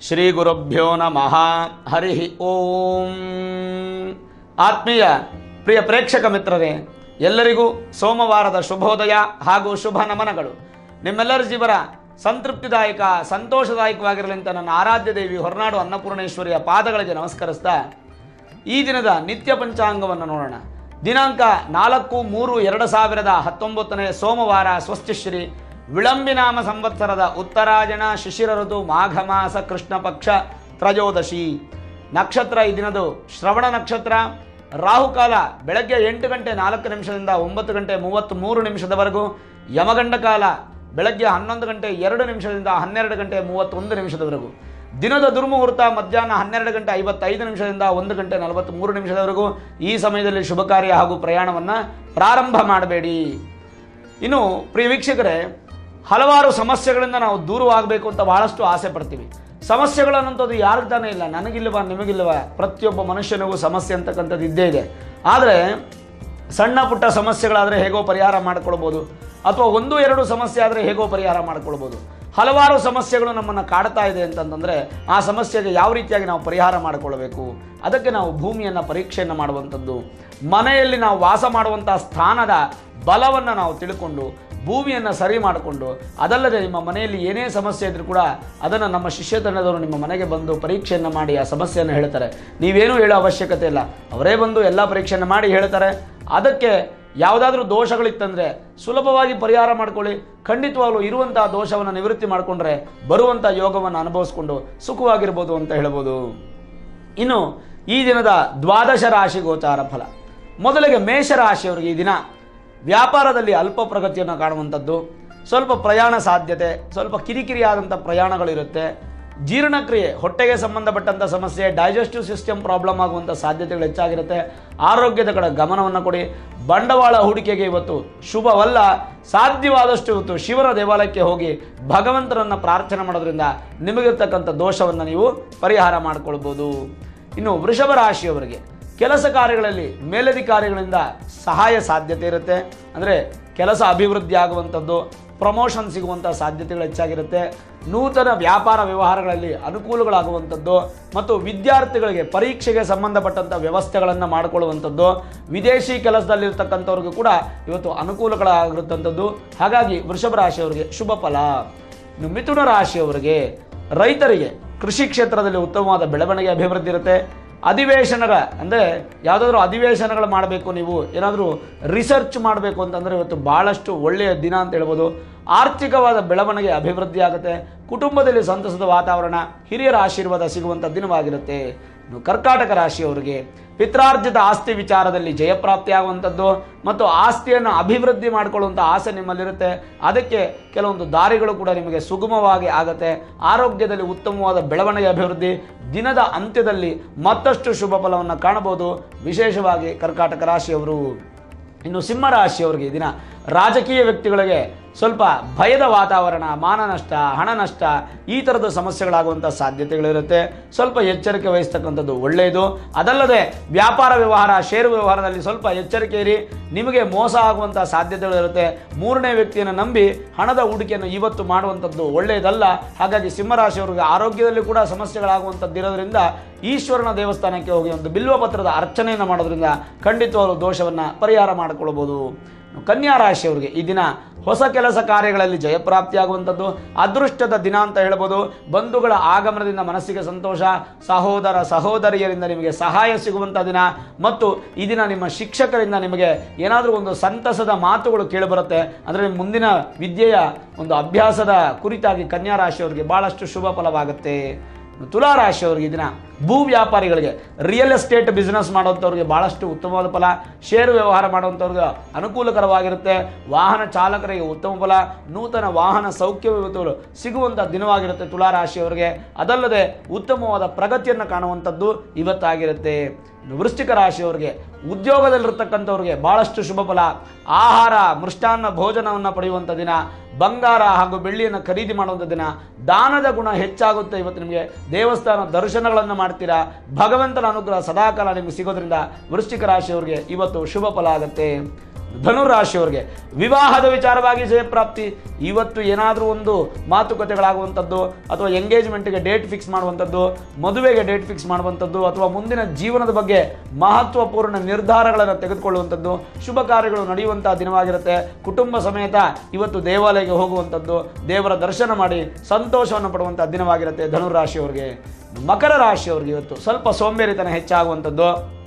ಶ್ರೀ ಗುರುಭ್ಯೋ ನಮಃ. ಹರಿ ಓಂ. ಆತ್ಮೀಯ ಪ್ರಿಯ ಪ್ರೇಕ್ಷಕ ಮಿತ್ರರೇ, ಎಲ್ಲರಿಗೂ ಸೋಮವಾರದ ಶುಭೋದಯ ಹಾಗೂ ಶುಭ ನಮನಗಳು. ನಿಮ್ಮೆಲ್ಲರ ಜೀವನ ಸಂತೃಪ್ತಿದಾಯಕ, ಸಂತೋಷದಾಯಕವಾಗಿರಲಿ ಅಂತ ನನ್ನ ಆರಾಧ್ಯ ದೇವಿ ಹೊರನಾಡು ಅನ್ನಪೂರ್ಣೇಶ್ವರಿಯ ಪಾದಗಳಿಗೆ ನಮಸ್ಕರಿಸ್ತಾ, ಈ ದಿನದ ನಿತ್ಯ ಪಂಚಾಂಗವನ್ನು ನೋಡೋಣ. ದಿನಾಂಕ ನಾಲ್ಕು ಮೂರು ಎರಡು ಸಾವಿರದ ಹತ್ತೊಂಬತ್ತನೇ ಸೋಮವಾರ, ಸ್ವಸ್ತಿಶ್ರೀ ವಿಳಂಬಿನಾಮ ಸಂವತ್ಸರದ ಉತ್ತರಾಯಣ ಶಿಶಿರ ಋತು ಮಾಘ ಮಾಸ ಕೃಷ್ಣ ಪಕ್ಷ ತ್ರಯೋದಶಿ. ನಕ್ಷತ್ರ ಈ ದಿನದು ಶ್ರವಣ ನಕ್ಷತ್ರ. ರಾಹುಕಾಲ ಬೆಳಗ್ಗೆ ಎಂಟು ಗಂಟೆ ನಾಲ್ಕು ನಿಮಿಷದಿಂದ ಒಂಬತ್ತು ಗಂಟೆ ಮೂವತ್ತ್ ಮೂರು ನಿಮಿಷದವರೆಗೂ. ಯಮಗಂಡ ಕಾಲ ಬೆಳಗ್ಗೆ ಹನ್ನೊಂದು ಗಂಟೆ ಎರಡು ನಿಮಿಷದಿಂದ ಹನ್ನೆರಡು ಗಂಟೆ ಮೂವತ್ತೊಂದು ನಿಮಿಷದವರೆಗೂ. ದಿನದ ದುರ್ಮುಹೂರ್ತ ಮಧ್ಯಾಹ್ನ ಹನ್ನೆರಡು ಗಂಟೆ ಐವತ್ತೈದು ನಿಮಿಷದಿಂದ ಒಂದು ಗಂಟೆ ನಲವತ್ತ್ಮೂರು ನಿಮಿಷದವರೆಗೂ ಈ ಸಮಯದಲ್ಲಿ ಶುಭ ಕಾರ್ಯ ಹಾಗೂ ಪ್ರಯಾಣವನ್ನು ಪ್ರಾರಂಭ ಮಾಡಬೇಡಿ. ಇನ್ನು ಪ್ರಿಯ ವೀಕ್ಷಕರೇ ಹಲವಾರು ಸಮಸ್ಯೆಗಳಿಂದ ನಾವು ದೂರವಾಗಬೇಕು ಅಂತ ಬಹಳಷ್ಟು ಆಸೆ ಪಡ್ತೀವಿ. ಸಮಸ್ಯೆಗಳು ಅನ್ನೋಂಥದ್ದು ಯಾರಿಗೆ ತಾನೇ ಇಲ್ಲ ನನಗಿಲ್ಲವ ನಿಮಗಿಲ್ಲವ ಪ್ರತಿಯೊಬ್ಬ ಮನುಷ್ಯನಿಗೂ ಸಮಸ್ಯೆ ಅಂತಕ್ಕಂಥದ್ದು ಇದ್ದೇ ಇದೆ. ಆದರೆ, ಸಣ್ಣ ಪುಟ್ಟ ಸಮಸ್ಯೆಗಳಾದರೆ ಹೇಗೋ ಪರಿಹಾರ ಮಾಡಿಕೊಳ್ಬೋದು, ಅಥವಾ ಒಂದು, ಎರಡು ಸಮಸ್ಯೆ ಆದರೆ ಹೇಗೋ ಪರಿಹಾರ ಮಾಡಿಕೊಳ್ಬೋದು. ಹಲವಾರು ಸಮಸ್ಯೆಗಳು ನಮ್ಮನ್ನು ಕಾಡ್ತಾ ಇದೆ ಅಂತಂತಂದರೆ ಆ ಸಮಸ್ಯೆಗೆ ಯಾವ ರೀತಿಯಾಗಿ ನಾವು ಪರಿಹಾರ ಮಾಡಿಕೊಳ್ಬೇಕು? ಅದಕ್ಕೆ ನಾವು ಭೂಮಿಯನ್ನು ಪರೀಕ್ಷೆಯನ್ನು ಮಾಡುವಂಥದ್ದು, ಮನೆಯಲ್ಲಿ ನಾವು ವಾಸ ಮಾಡುವಂಥ ಸ್ಥಾನದ ಬಲವನ್ನು ನಾವು ತಿಳ್ಕೊಂಡು ಭೂಮಿಯನ್ನು ಸರಿ ಮಾಡಿಕೊಂಡು, ಅದಲ್ಲದೆ ನಿಮ್ಮ ಮನೆಯಲ್ಲಿ ಏನೇ ಸಮಸ್ಯೆ ಇದ್ದರೂ ಕೂಡ ಅದನ್ನು ನಮ್ಮ ಶಿಷ್ಯ ತಂಡದವರು ನಿಮ್ಮ ಮನೆಗೆ ಬಂದು ಪರೀಕ್ಷೆಯನ್ನು ಮಾಡಿ ಆ ಸಮಸ್ಯೆಯನ್ನು ಹೇಳ್ತಾರೆ. ನೀವೇನೂ ಹೇಳೋ ಅವಶ್ಯಕತೆ ಇಲ್ಲ. ಅವರೇ ಬಂದು ಎಲ್ಲ ಪರೀಕ್ಷೆಯನ್ನು ಮಾಡಿ ಹೇಳ್ತಾರೆ. ಅದಕ್ಕೆ ಯಾವುದಾದ್ರೂ ದೋಷಗಳಿತ್ತಂದರೆ ಸುಲಭವಾಗಿ ಪರಿಹಾರ ಮಾಡ್ಕೊಳ್ಳಿ. ಖಂಡಿತವಾಗಲೂ ಇರುವಂತಹ ದೋಷವನ್ನು ನಿವೃತ್ತಿ ಮಾಡಿಕೊಂಡ್ರೆ ಬರುವಂಥ ಯೋಗವನ್ನು ಅನುಭವಿಸ್ಕೊಂಡು ಸುಖವಾಗಿರ್ಬೋದು ಅಂತ ಹೇಳ್ಬೋದು. ಇನ್ನು ಈ ದಿನದ ದ್ವಾದಶ ರಾಶಿ ಗೋಚಾರ ಫಲ. ಮೊದಲಿಗೆ ಮೇಷರಾಶಿಯವರಿಗೆ ಈ ದಿನ ವ್ಯಾಪಾರದಲ್ಲಿ ಅಲ್ಪ ಪ್ರಗತಿಯನ್ನು ಕಾಣುವಂಥದ್ದು, ಸ್ವಲ್ಪ ಪ್ರಯಾಣ ಸಾಧ್ಯತೆ, ಸ್ವಲ್ಪ ಕಿರಿಕಿರಿಯಾದಂಥ ಪ್ರಯಾಣಗಳಿರುತ್ತೆ. ಜೀರ್ಣಕ್ರಿಯೆ, ಹೊಟ್ಟೆಗೆ ಸಂಬಂಧಪಟ್ಟಂಥ ಸಮಸ್ಯೆ, ಡೈಜೆಸ್ಟಿವ್ ಸಿಸ್ಟಮ್ ಪ್ರಾಬ್ಲಮ್ ಆಗುವಂಥ ಸಾಧ್ಯತೆಗಳು ಹೆಚ್ಚಾಗಿರುತ್ತೆ. ಆರೋಗ್ಯದ ಕಡೆ ಗಮನವನ್ನು ಕೊಡಿ. ಬಂಡವಾಳ ಹೂಡಿಕೆಗೆ ಇವತ್ತು ಶುಭವಲ್ಲ, ಸಾಧ್ಯವಾದಷ್ಟು ಇವತ್ತು ಶಿವನ ದೇವಾಲಯಕ್ಕೆ ಹೋಗಿ ಭಗವಂತನನ್ನು ಪ್ರಾರ್ಥನೆ ಮಾಡೋದ್ರಿಂದ ನಿಮಗಿರ್ತಕ್ಕಂಥ ದೋಷವನ್ನು ನೀವು ಪರಿಹಾರ ಮಾಡಿಕೊಳ್ಬೋದು. ಇನ್ನು ವೃಷಭ ರಾಶಿಯವರಿಗೆ ಕೆಲಸ ಕಾರ್ಯಗಳಲ್ಲಿ ಮೇಲಧಿಕಾರಿಗಳಿಂದ ಸಹಾಯ ಸಾಧ್ಯತೆ ಇರುತ್ತೆ. ಅಂದರೆ ಕೆಲಸ ಅಭಿವೃದ್ಧಿ ಆಗುವಂಥದ್ದು ಪ್ರಮೋಷನ್ ಸಿಗುವಂಥ ಸಾಧ್ಯತೆಗಳು ಹೆಚ್ಚಾಗಿರುತ್ತೆ. ನೂತನ ವ್ಯಾಪಾರ ವ್ಯವಹಾರಗಳಲ್ಲಿ ಅನುಕೂಲಗಳಾಗುವಂಥದ್ದು ಮತ್ತು ವಿದ್ಯಾರ್ಥಿಗಳಿಗೆ ಪರೀಕ್ಷೆಗೆ ಸಂಬಂಧಪಟ್ಟಂಥ ವ್ಯವಸ್ಥೆಗಳನ್ನು ಮಾಡಿಕೊಳ್ಳುವಂಥದ್ದು. ವಿದೇಶಿ ಕೆಲಸದಲ್ಲಿರ್ತಕ್ಕಂಥವ್ರಿಗೂ ಕೂಡ ಇವತ್ತು ಅನುಕೂಲಗಳಾಗಿರುತ್ತಂಥದ್ದು. ಹಾಗಾಗಿ ವೃಷಭ ರಾಶಿಯವರಿಗೆ ಶುಭ ಫಲ. ಇನ್ನು ಮಿಥುನ ರಾಶಿಯವರಿಗೆ ರೈತರಿಗೆ ಕೃಷಿ ಕ್ಷೇತ್ರದಲ್ಲಿ ಉತ್ತಮವಾದ ಬೆಳವಣಿಗೆ ಅಭಿವೃದ್ಧಿ ಇರುತ್ತೆ. ಅಧಿವೇಶನಗಳ ಅಂದರೆ ಯಾವುದಾದ್ರೂ ಅಧಿವೇಶನಗಳು ಮಾಡಬೇಕು ನೀವು, ಏನಾದರೂ ರಿಸರ್ಚ್ ಮಾಡಬೇಕು ಅಂತಂದರೆ ಇವತ್ತು ಭಾಳಷ್ಟು ಒಳ್ಳೆಯ ದಿನ ಅಂತ ಹೇಳ್ಬೋದು. ಆರ್ಥಿಕವಾದ ಬೆಳವಣಿಗೆ ಅಭಿವೃದ್ಧಿ ಆಗುತ್ತೆ. ಕುಟುಂಬದಲ್ಲಿ ಸಂತಸದ ವಾತಾವರಣ, ಹಿರಿಯರ ಆಶೀರ್ವಾದ ಸಿಗುವಂಥ ದಿನವಾಗಿರುತ್ತೆ. ಇನ್ನು ಕರ್ಕಾಟಕ ರಾಶಿಯವರಿಗೆ ಪಿತ್ರಾರ್ಜಿತ ಆಸ್ತಿ ವಿಚಾರದಲ್ಲಿ ಜಯಪ್ರಾಪ್ತಿಯಾಗುವಂಥದ್ದು ಮತ್ತು ಆಸ್ತಿಯನ್ನು ಅಭಿವೃದ್ಧಿ ಮಾಡಿಕೊಳ್ಳುವಂಥ ಆಸೆ ನಿಮ್ಮಲ್ಲಿರುತ್ತೆ. ಅದಕ್ಕೆ ಕೆಲವೊಂದು ದಾರಿಗಳು ಕೂಡ ನಿಮಗೆ ಸುಗಮವಾಗಿ ಆಗುತ್ತೆ. ಆರೋಗ್ಯದಲ್ಲಿ ಉತ್ತಮವಾದ ಬೆಳವಣಿಗೆ ಅಭಿವೃದ್ಧಿ ದಿನದ ಅಂತ್ಯದಲ್ಲಿ ಮತ್ತಷ್ಟು ಶುಭ ಫಲವನ್ನು ಕಾಣಬಹುದು. ವಿಶೇಷವಾಗಿ ಕರ್ಕಾಟಕ ರಾಶಿಯವರು. ಇನ್ನು ಸಿಂಹರಾಶಿಯವರಿಗೆ ದಿನ ರಾಜಕೀಯ ವ್ಯಕ್ತಿಗಳಿಗೆ ಸ್ವಲ್ಪ ಭಯದ ವಾತಾವರಣ, ಮಾನ ನಷ್ಟ, ಹಣ ನಷ್ಟ ಈ ಥರದ ಸಮಸ್ಯೆಗಳಾಗುವಂಥ ಸಾಧ್ಯತೆಗಳಿರುತ್ತೆ. ಸ್ವಲ್ಪ ಎಚ್ಚರಿಕೆ ವಹಿಸ್ತಕ್ಕಂಥದ್ದು ಒಳ್ಳೆಯದು. ಅದಲ್ಲದೆ ವ್ಯಾಪಾರ ವ್ಯವಹಾರ, ಷೇರು ವ್ಯವಹಾರದಲ್ಲಿ ಸ್ವಲ್ಪ ಎಚ್ಚರಿಕೆ ಇರಿ. ನಿಮಗೆ ಮೋಸ ಆಗುವಂಥ ಸಾಧ್ಯತೆಗಳಿರುತ್ತೆ. ಮೂರನೇ ವ್ಯಕ್ತಿಯನ್ನು ನಂಬಿ ಹಣದ ಹೂಡಿಕೆಯನ್ನು ಇವತ್ತು ಮಾಡುವಂಥದ್ದು ಒಳ್ಳೆಯದಲ್ಲ. ಹಾಗಾಗಿ ಸಿಂಹರಾಶಿಯವರಿಗೆ ಆರೋಗ್ಯದಲ್ಲಿ ಕೂಡ ಸಮಸ್ಯೆಗಳಾಗುವಂಥದ್ದು ಇರೋದ್ರಿಂದ ಈಶ್ವರನ ದೇವಸ್ಥಾನಕ್ಕೆ ಹೋಗಿ ಒಂದು ಬಿಲ್ವ ಪತ್ರದ ಅರ್ಚನೆಯನ್ನು ಮಾಡೋದ್ರಿಂದ ಖಂಡಿತವಾಗ್ಲೂ ದೋಷವನ್ನು ಪರಿಹಾರ ಮಾಡಿಕೊಳ್ಬೋದು. ಕನ್ಯಾ ರಾಶಿಯವರಿಗೆ ಈ ದಿನ ಹೊಸ ಕೆಲಸ ಕಾರ್ಯಗಳಲ್ಲಿ ಜಯಪ್ರಾಪ್ತಿಯಾಗುವಂಥದ್ದು, ಅದೃಷ್ಟದ ದಿನ ಅಂತ ಹೇಳ್ಬೋದು. ಬಂಧುಗಳ ಆಗಮನದಿಂದ ಮನಸ್ಸಿಗೆ ಸಂತೋಷ, ಸಹೋದರ ಸಹೋದರಿಯರಿಂದ ನಿಮಗೆ ಸಹಾಯ ಸಿಗುವಂಥ ದಿನ. ಮತ್ತು ಈ ದಿನ ನಿಮ್ಮ ಶಿಕ್ಷಕರಿಂದ ನಿಮಗೆ ಏನಾದರೂ ಒಂದು ಸಂತಸದ ಮಾತುಗಳು ಕೇಳಿಬರುತ್ತೆ. ಅಂದರೆ ಮುಂದಿನ ವಿದ್ಯೆಯ ಒಂದು ಅಭ್ಯಾಸದ ಕುರಿತಾಗಿ ಕನ್ಯಾ ರಾಶಿಯವರಿಗೆ ಭಾಳಷ್ಟು ಶುಭ ಫಲವಾಗುತ್ತೆ. ತುಲಾ ರಾಶಿಯವರಿಗೆ ಈ ದಿನ ಭೂ ವ್ಯಾಪಾರಿಗಳಿಗೆ ರಿಯಲ್ ಎಸ್ಟೇಟ್ ಬಿಸ್ನೆಸ್ ಮಾಡುವಂಥವ್ರಿಗೆ ಭಾಳಷ್ಟು ಉತ್ತಮವಾದ ಫಲ ಷೇರು ವ್ಯವಹಾರ ಮಾಡುವಂಥವ್ರಿಗೆ ಅನುಕೂಲಕರವಾಗಿರುತ್ತೆ. ವಾಹನ ಚಾಲಕರಿಗೆ ಉತ್ತಮ ಫಲ, ನೂತನ ವಾಹನ ಸೌಖ್ಯ ವ್ಯವಸ್ಥೆಗಳು ಸಿಗುವಂಥ ದಿನವಾಗಿರುತ್ತೆ ತುಲಾರಾಶಿಯವರಿಗೆ. ಅದಲ್ಲದೆ ಉತ್ತಮವಾದ ಪ್ರಗತಿಯನ್ನು ಕಾಣುವಂಥದ್ದು ಇವತ್ತಾಗಿರುತ್ತೆ. ವೃಶ್ಚಿಕ ರಾಶಿಯವರಿಗೆ, ಉದ್ಯೋಗದಲ್ಲಿರ್ತಕ್ಕಂಥವ್ರಿಗೆ ಭಾಳಷ್ಟು ಶುಭ ಫಲ. ಆಹಾರ, ಮೃಷ್ಟಾನ್ನ ಭೋಜನವನ್ನು ಪಡೆಯುವಂಥ ದಿನ. ಬಂಗಾರ ಹಾಗೂ ಬೆಳ್ಳಿಯನ್ನು ಖರೀದಿ ಮಾಡುವಂಥ ದಿನ. ದಾನದ ಗುಣ ಹೆಚ್ಚಾಗುತ್ತೆ ಇವತ್ತು ನಿಮಗೆ. ದೇವಸ್ಥಾನ ದರ್ಶನಗಳನ್ನು ಮಾಡ್ತೀರಾ? ಭಗವಂತನ ಅನುಗ್ರಹ ಸದಾಕಾಲ ನಿಮಗೆ ಸಿಗೋದ್ರಿಂದ ವೃಶ್ಚಿಕ ರಾಶಿಯವರಿಗೆ ಇವತ್ತು ಶುಭ ಫಲ ಆಗುತ್ತೆ. ಧನುರಾಶಿಯವರಿಗೆ. ವಿವಾಹದ ವಿಚಾರವಾಗಿ ಜಯಪ್ರಾಪ್ತಿ ಇವತ್ತು ಏನಾದರೂ ಒಂದು ಮಾತುಕತೆಗಳಾಗುವಂಥದ್ದು, ಅಥವಾ ಎಂಗೇಜ್ಮೆಂಟ್ಗೆ ಡೇಟ್ ಫಿಕ್ಸ್ ಮಾಡುವಂಥದ್ದು, ಮದುವೆಗೆ ಡೇಟ್ ಫಿಕ್ಸ್ ಮಾಡುವಂಥದ್ದು, ಅಥವಾ ಮುಂದಿನ ಜೀವನದ ಬಗ್ಗೆ ಮಹತ್ವಪೂರ್ಣ ನಿರ್ಧಾರಗಳನ್ನು ತೆಗೆದುಕೊಳ್ಳುವಂಥದ್ದು, ಶುಭ ಕಾರ್ಯಗಳು ನಡೆಯುವಂಥ ದಿನವಾಗಿರುತ್ತೆ. ಕುಟುಂಬ ಸಮೇತ ಇವತ್ತು ದೇವಾಲಯಕ್ಕೆ ಹೋಗುವಂಥದ್ದು, ದೇವರ ದರ್ಶನ ಮಾಡಿ ಸಂತೋಷವನ್ನು ಪಡುವಂಥ ದಿನವಾಗಿರುತ್ತೆ ಧನುರಾಶಿಯವರಿಗೆ. ಮಕರ ರಾಶಿಯವರಿಗೆ ಇವತ್ತು ಸ್ವಲ್ಪ ಸೋಂಬೇರಿತನ ಹೆಚ್ಚಾಗುವಂಥದ್ದು.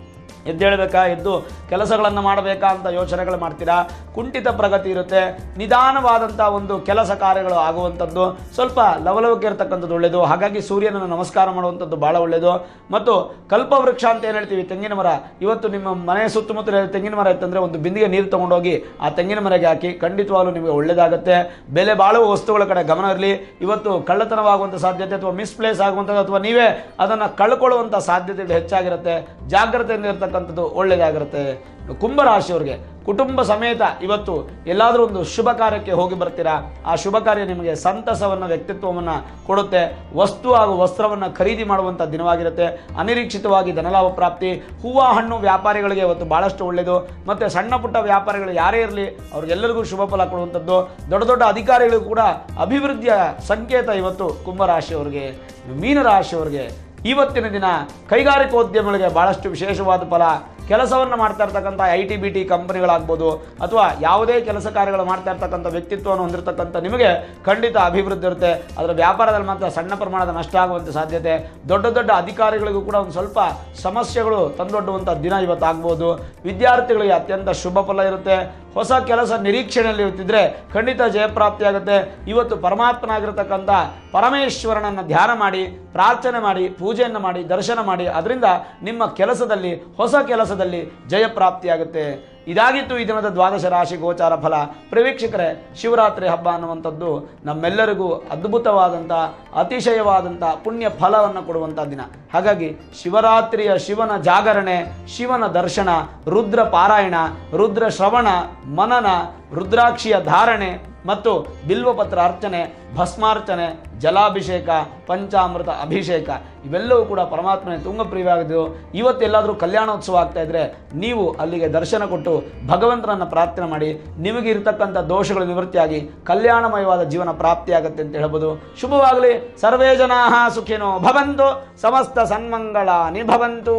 ಎದ್ದೇಳಬೇಕಾ ಎದ್ದು ಕೆಲಸಗಳನ್ನು ಮಾಡಬೇಕಾ ಅಂತ ಯೋಚನೆಗಳು ಮಾಡ್ತೀರಾ? ಕುಂಠಿತ ಪ್ರಗತಿ ಇರುತ್ತೆ. ನಿಧಾನವಾದಂಥ ಒಂದು ಕೆಲಸ ಕಾರ್ಯಗಳು ಆಗುವಂಥದ್ದು. ಸ್ವಲ್ಪ ಲವಲವಿಕೆ ಇರತಕ್ಕಂಥದ್ದು ಒಳ್ಳೆಯದು. ಹಾಗಾಗಿ ಸೂರ್ಯನನ್ನು ನಮಸ್ಕಾರ ಮಾಡುವಂಥದ್ದು ಭಾಳ ಒಳ್ಳೆಯದು. ಮತ್ತು ಕಲ್ಪವೃಕ್ಷ ಅಂತ ಏನು ಹೇಳ್ತೀವಿ? ತೆಂಗಿನ ಮರ. ಇವತ್ತು ನಿಮ್ಮ ಮನೆಯ ಸುತ್ತಮುತ್ತಲ ತೆಂಗಿನ ಮರ ಇತ್ತಂದರೆ ಒಂದು ಬಿಂದಿಗೆ ನೀರು ತೊಗೊಂಡೋಗಿ ಆ ತೆಂಗಿನ ಮರಗೆ ಹಾಕಿ ಖಂಡಿತವಾಗಲೂ ನಿಮಗೆ ಒಳ್ಳೆಯದಾಗುತ್ತೆ. ಬೆಲೆ ಬಾಳುವ ವಸ್ತುಗಳ ಕಡೆ ಗಮನ ಇರಲಿ. ಇವತ್ತು ಕಳ್ಳತನವಾಗುವಂಥ ಸಾಧ್ಯತೆ ಅಥವಾ ಮಿಸ್ಪ್ಲೇಸ್ ಆಗುವಂಥದ್ದು ಅಥವಾ ನೀವೇ ಅದನ್ನು ಕಳ್ಕೊಳ್ಳುವಂಥ ಸಾಧ್ಯತೆಗಳು ಹೆಚ್ಚಾಗಿರುತ್ತೆ. ಜಾಗ್ರತೆಯಿಂದ ಇರತಕ್ಕಂಥದ್ದು ಒಳ್ಳೆಯದಾಗಿರುತ್ತೆ. ಕುಂಭರಾಶಿಯವ್ರಿಗೆ, ಕುಟುಂಬ ಸಮೇತ ಇವತ್ತು ಎಲ್ಲಾದರೂ ಒಂದು ಶುಭ ಕಾರ್ಯಕ್ಕೆ ಹೋಗಿ ಬರ್ತೀರಾ? ಆ ಶುಭ ಕಾರ್ಯ ನಿಮಗೆ ಸಂತಸವನ್ನು, ವ್ಯಕ್ತಿತ್ವವನ್ನು ಕೊಡುತ್ತೆ. ವಸ್ತು ಹಾಗೂ ವಸ್ತ್ರವನ್ನು ಖರೀದಿ ಮಾಡುವಂಥ ದಿನವಾಗಿರುತ್ತೆ. ಅನಿರೀಕ್ಷಿತವಾಗಿ ಧನಲಾಭ ಪ್ರಾಪ್ತಿ. ಹೂವು, ಹಣ್ಣು ವ್ಯಾಪಾರಿಗಳಿಗೆ ಇವತ್ತು ಭಾಳಷ್ಟು ಒಳ್ಳೆಯದು. ಮತ್ತು ಸಣ್ಣ ಪುಟ್ಟ ವ್ಯಾಪಾರಿಗಳು ಯಾರೇ ಇರಲಿ, ಅವ್ರಿಗೆಲ್ಲರಿಗೂ ಶುಭ ಫಲ ಕೊಡುವಂಥದ್ದು. ದೊಡ್ಡ ದೊಡ್ಡ ಅಧಿಕಾರಿಗಳಿಗೂ ಕೂಡ ಅಭಿವೃದ್ಧಿಯ ಸಂಕೇತ ಇವತ್ತು ಕುಂಭರಾಶಿಯವರಿಗೆ, ಮೀನರಾಶಿಯವರಿಗೆ. ಇವತ್ತಿನ ದಿನ ಕೈಗಾರಿಕೋದ್ಯಮಗಳಿಗೆ ಭಾಳಷ್ಟು ವಿಶೇಷವಾದ ಫಲ ಕೆಲಸವನ್ನು ಮಾಡ್ತಾ ಇರ್ತಕ್ಕಂಥ ಐ ಟಿ ಬಿ ಟಿ ಕಂಪನಿಗಳಾಗ್ಬೋದು ಅಥವಾ ಯಾವುದೇ ಕೆಲಸ ಕಾರ್ಯಗಳು ಮಾಡ್ತಾ ಇರ್ತಕ್ಕಂಥ ವ್ಯಕ್ತಿತ್ವವನ್ನು ಹೊಂದಿರತಕ್ಕಂಥ ನಿಮಗೆ ಖಂಡಿತ ಅಭಿವೃದ್ಧಿ ಇರುತ್ತೆ. ಅದರ ವ್ಯಾಪಾರದಲ್ಲಿ ಮಾತ್ರ ಸಣ್ಣ ಪ್ರಮಾಣದ ನಷ್ಟ ಆಗುವಂಥ ಸಾಧ್ಯತೆ. ದೊಡ್ಡ ದೊಡ್ಡ ಅಧಿಕಾರಿಗಳಿಗೂ ಕೂಡ ಒಂದು ಸ್ವಲ್ಪ ಸಮಸ್ಯೆಗಳು ತಂದೊಡ್ಡುವಂಥ ದಿನ ಇವತ್ತು ಆಗ್ಬೋದು ವಿದ್ಯಾರ್ಥಿಗಳಿಗೆ ಅತ್ಯಂತ ಶುಭ ಫಲ ಇರುತ್ತೆ. ಹೊಸ ಕೆಲಸ ನಿರೀಕ್ಷಣೆಯಲ್ಲಿ ಇರುತ್ತಿದ್ರೆ ಖಂಡಿತ ಜಯಪ್ರಾಪ್ತಿಯಾಗುತ್ತೆ ಇವತ್ತು ಪರಮಾತ್ಮನಾಗಿರ್ತಕ್ಕಂಥ ಪರಮೇಶ್ವರನನ್ನು ಧ್ಯಾನ ಮಾಡಿ, ಪ್ರಾರ್ಥನೆ ಮಾಡಿ, ಪೂಜೆಯನ್ನು ಮಾಡಿ, ದರ್ಶನ ಮಾಡಿ. ಅದರಿಂದ ನಿಮ್ಮ ಕೆಲಸದಲ್ಲಿ ಹೊಸ ಕೆಲಸದಲ್ಲಿ ಜಯಪ್ರಾಪ್ತಿಯಾಗುತ್ತೆ ಇದಾಗಿತ್ತು ಈ ದಿನದ ದ್ವಾದಶ ರಾಶಿ ಗೋಚಾರ ಫಲ. ಪ್ರವೀಕ್ಷಕರೇ ಶಿವರಾತ್ರಿ ಹಬ್ಬ ಅನ್ನುವಂಥದ್ದು ನಮ್ಮೆಲ್ಲರಿಗೂ ಅದ್ಭುತವಾದಂಥ, ಅತಿಶಯವಾದಂಥ ಪುಣ್ಯ ಫಲವನ್ನು ಕೊಡುವಂಥ ದಿನ. ಹಾಗಾಗಿ ಶಿವರಾತ್ರಿಯ ಶಿವನ ಜಾಗರಣೆ, ಶಿವನ ದರ್ಶನ, ರುದ್ರ ಪಾರಾಯಣ, ರುದ್ರ ಶ್ರವಣ, ಮನನ, ರುದ್ರಾಕ್ಷಿಯ ಧಾರಣೆ ಮತ್ತು ಬಿಲ್ವಪತ್ರ ಅರ್ಚನೆ, ಭಸ್ಮಾರ್ಚನೆ, ಜಲಾಭಿಷೇಕ, ಪಂಚಾಮೃತ ಅಭಿಷೇಕ, ಇವೆಲ್ಲವೂ ಕೂಡ ಪರಮಾತ್ಮನೇ ಇವತ್ತು ಇವತ್ತೆಲ್ಲಾದರೂ ಕಲ್ಯಾಣೋತ್ಸವ ಆಗ್ತಾ ಇದ್ರೆ ನೀವು ಅಲ್ಲಿಗೆ ದರ್ಶನ ಕೊಟ್ಟು ಭಗವಂತನನ್ನು ಪ್ರಾರ್ಥನೆ ಮಾಡಿ, ನಿಮಗೆ ಇರತಕ್ಕಂಥ ದೋಷಗಳು ನಿವೃತ್ತಿಯಾಗಿ, ಕಲ್ಯಾಣಮಯವಾದ ಜೀವನ ಪ್ರಾಪ್ತಿಯಾಗತ್ತೆ ಅಂತ ಹೇಳ್ಬೋದು. ಶುಭವಾಗಲಿ. ಸರ್ವೇ ಜನಾ ಸುಖಿನೋ ಭವಂತು. ಸಮಸ್ತ ಸನ್ಮಂಗಳ ನಿಭವಂತು